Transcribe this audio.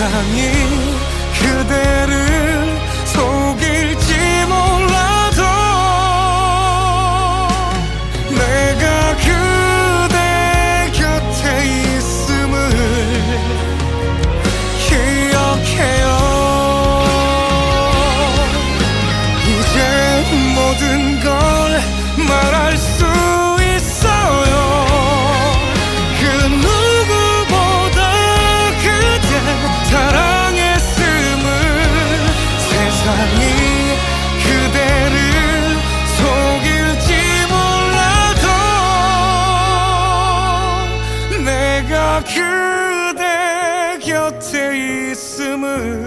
세상이 그대 곁에 있음을